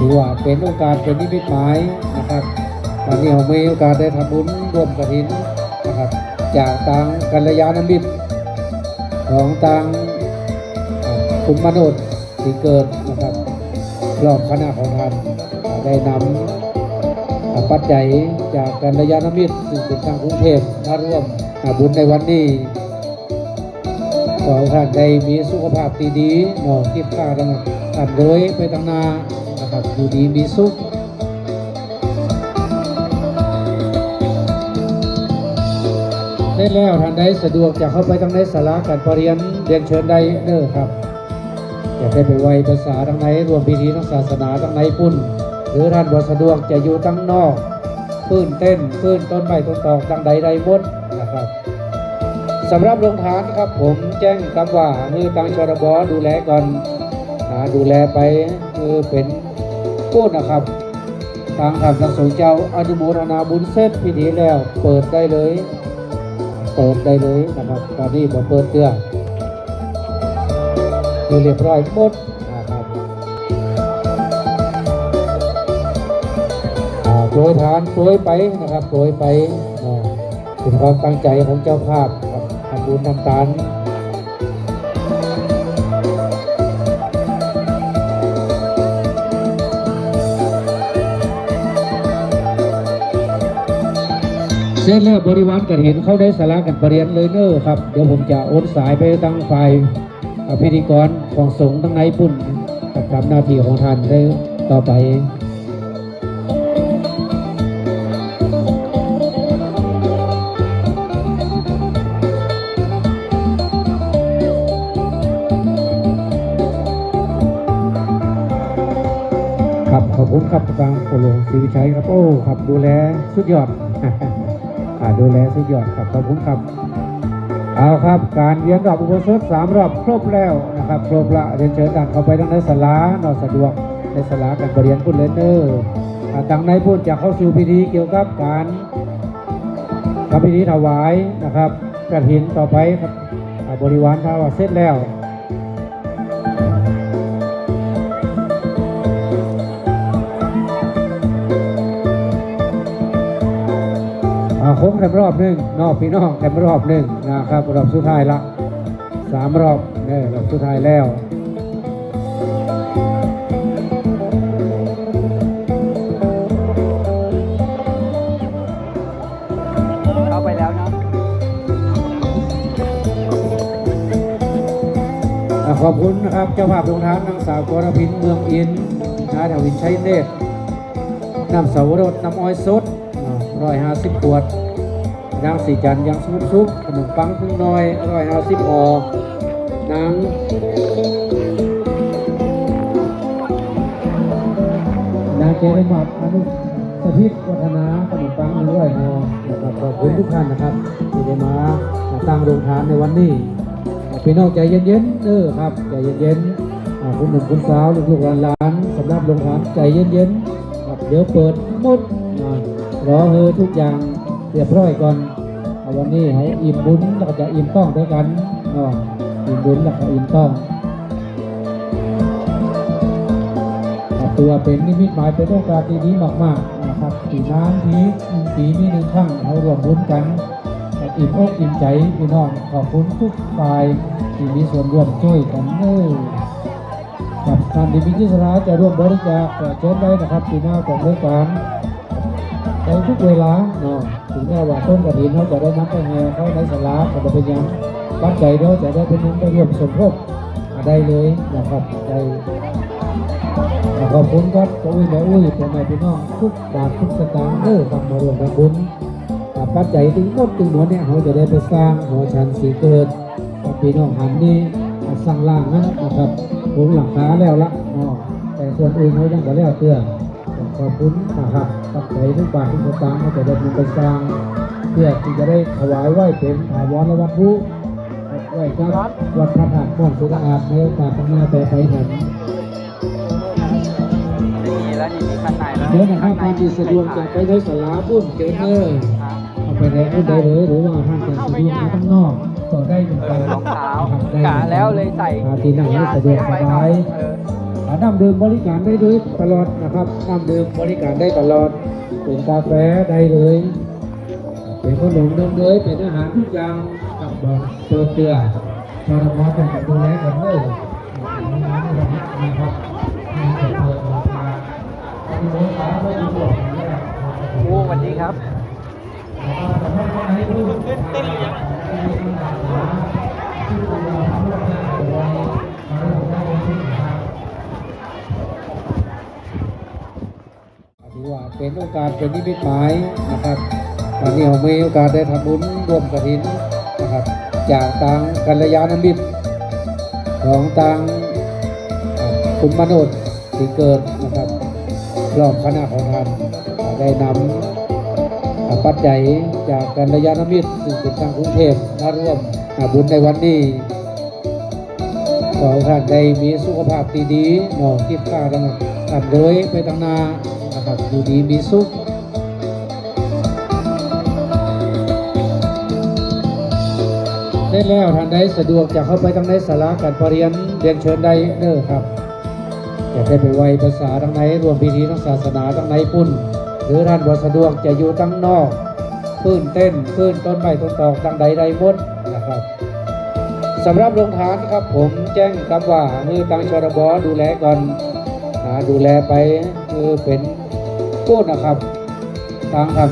ถือว่าเป็นโอกาสเป็นนิมิตหมายนะครับตอนนี้เรามีโอกาสได้ทำบุญร่วมกฐินนะครับ จากทางกัลยาณมิตรของทางคุณมโนดที่เกิดนะครับรอบคณะของท่านได้นำปัจจัยจากกัลยาณมิตรซึ่งเป็นทางกรุงเทพมาร่วมบุญในวันนี้ขอให้ท่านได้มีสุขภาพที่ดีเนาะคิดค่าดังท่านโดยไปตั้งนา ครับอยู่ดีมีสุขได้แล้วท่านใดสะดวกจะเข้าไปทางในสาราการประเรียนเรียนเชิญได้เด้อครับ อยากได้ไปไหวภาษาทางไหนรวมพิธีทางศาสนาทางไหนปุ่น หรือท่านบ่สะดวกจะอยู่ตั้งนอกพื้นเต้นพื้นต้นไม้ต้นตอกทางใดใดหมดนะครับสำหรับโรงทานครับผมแจ้งคำว่ามือตังชรบดูแลก่อนนะดูแลไปคือเป็น ผู้นะครับ ทางทางทางสงฆ์เจ้าอนุโมทนาบุญเสร็จพิธีแล้ว เปิดได้เลย เปิดได้เลยนะครับ ตอนนี้ผมเปิดเตือคือเรียบร้อยหมดนะครับโปรยทานโปรยไปนะครับโปรยไปอ่าเป็นความตั้งใจของเจ้าภาพครับทำบุญทำทาน เสร็จแล้วบริวารกันเห็นเขาได้สาระกันประเรียนเลยเนอะครับเดี๋ยวผมจะโอนสายไปตั้งฝ่ายอ่าพิธีกรของสงฆ์ทั้งในปุ่นกับทำหน้าที่ของท่านได้ต่อไปครับขอบคุณครับทางโปรหลวงศรีวิชัยครับโอ้ครับดูแลสุดยอด ดูแลสุดยอดครับขอบคุณครับ เอาครับการเรียนรอบอุปสมบทสามรอบครบแล้วนะครับครบละเรียนเชิญท่านเข้าไปทางในศาลาเนอสะดวกในศาลาการบริเรียนพุทธเลนเนอร์อ่างในพูดจะเข้าสู่พิธีเกี่ยวกับการทำพิธีถวายนะครับกระถินต่อไปครับบริวารถ้าว่าเสร็จแล้ว อ่าโค้งแคมรอบหนึ่งนอกพี่น้องแคมรอบหนึ่งนะครับรอบสุดท้ายละสามรอบเนี่ยรอบสุดท้ายแล้วเข้าไปแล้วเนาะอ่าขอบคุณนะครับเจ้าภาพโรงทานนางสาวกรพินเมืองอินนายทวินชัยเนตรนำเสาวรสน้ำอ้อยสด ร้อยห้าสิบขวดยางสีจันทร์ยางซุปซุปขนมปังพึ่งน้อยร้อยห้าสิบห่อนางนางเจริญมัดอนุสถิตวัฒนาขนมปังร้อยห่อนะครับขอบคุณทุกท่านนะครับที่ได้มาตั้งโรงทานในวันนี้พี่น้องใจเย็นๆเออครับใจเย็นๆคุณหนุ่มคุณสาวลูกๆหลานๆสำหรับโรงทานใจเย็นๆครับเดี๋ยวเปิดหมด รอเฮอทุกอย่างเรียบร้อยก่อนวันนี้ให้อิ่มบุญแล้วก็จะอิ่มต้องด้วยกันอ่าอิ่มบุญแล้วก็อิ่มต้องตัวเป็นนิมิตหมายเป็นโอกาสที่ดีมากๆนะครับปีน้ำทีปีนี้หนึ่งครั้งเรารวมบุญกันอิ่มอกอิ่มใจพี่น้องขอบคุณทุกฝ่ายที่มีส่วนร่วมช่วยกันเนอกับท่านที่มีจิตสาจะร่วมบริจาคเชิญได้นะครับปีหน้าของรายการ ในทุกเวลาเนาะถึงแม้ว่าต้นกระถินเขาจะได้นับไปแห่เข้าในสลาก็จะเป็นยังปัจจัยเราจะได้เป็นหยังได้ร่วมสมทบได้เลยนะครับได้ขอบคุณครับตัวอุ้ยแม่อุ้ยพ่อแม่พี่น้องทุกบาททุกสตางค์เออทำมาร่วมกันบุญอ่ปัจจัยถึงหมดถึงหมดเนี่ยเขาจะได้ไปสร้างหอชันสีเกิดพี่น้องหันนี่สร้างล่างนั้นนะครับผมหลังคาแล้วละอ๋อแต่ส่วนอื่นเขายังบ่แล้วเตื้อ ขอบคุณนะครับปัจจัยทุกบาททุกสตางค์เขาจะได้มีไปสร้างเพื่อที่จะได้ถวายไหว้เป็นถาวรและวัตถุไหว้ครับวัดพระธาตุม่อนสุขอาบในโอกาสข้างหน้าต่อไปหันนี่แล้วนี่มีคันไหนแล้วเดี๋ยวนะครับท่านที่สะดวกจะไปได้สลาบุญเกินเลยครับเอาไปได้ก็ได้เลยหรือว่าท่านจะสะดวกมาข้างนอกก็ได้เหมือนกันรองเท้าครับได้กะแล้วเลยใส่อ่าที่นั่งให้สะดวกสบายเอออ่า น้ำดื่มบริการได้ด้วยตลอดนะครับน้ำดื่มบริการได้ตลอด เป็นกาแฟได้เลย เป็นขนมนมเนยเป็นอาหารทุกอย่างกับบอกเตือเตือชาวบ้านต้องดูแลกันเลยนะครับมีแต่เปิดออกมาดูแลกันดูหรอกโอ้สวัสดีครับถือว่า เป็นโอกาสเป็นนิมิตหมายนะครับตอนนี้เรามีโอกาสได้ทำบุญร่วมกระถินนะครับจากทางกัลยาณมิตรของทางคุณมโนดที่เกิดนะครับรอบคณะของท่านได้นำปัจจัยจากกัลยาณมิตรซึ่งเป็นทางกรุงเทพมาร่วมบุญในวันนี้ขอท่านได้มีสุขภาพที่ดีหนอคิดข้าดังตัดโดยไปตั้งนา ครับอยู่ดีมีสุขเสร็จแล้วท่านใดสะดวกจะเข้าไปทางในศาลาการประเรียนเรียนเชิญได้เด้อครับจะได้ไปไหวภาษาทางไหนรวมพิธีทางศาสนาทางไหนปุ่น หรือท่านบ่สะดวกจะอยู่ตั้งนอกพื้นเต้นพื้นต้นไม้ต้นตอกทางใดใดหมดนะครับสำหรับโรงทานครับผมแจ้งกับว่ามือตังชรบดูแลก่อนดูแลไปคือเป็น กูนะครับทางทาง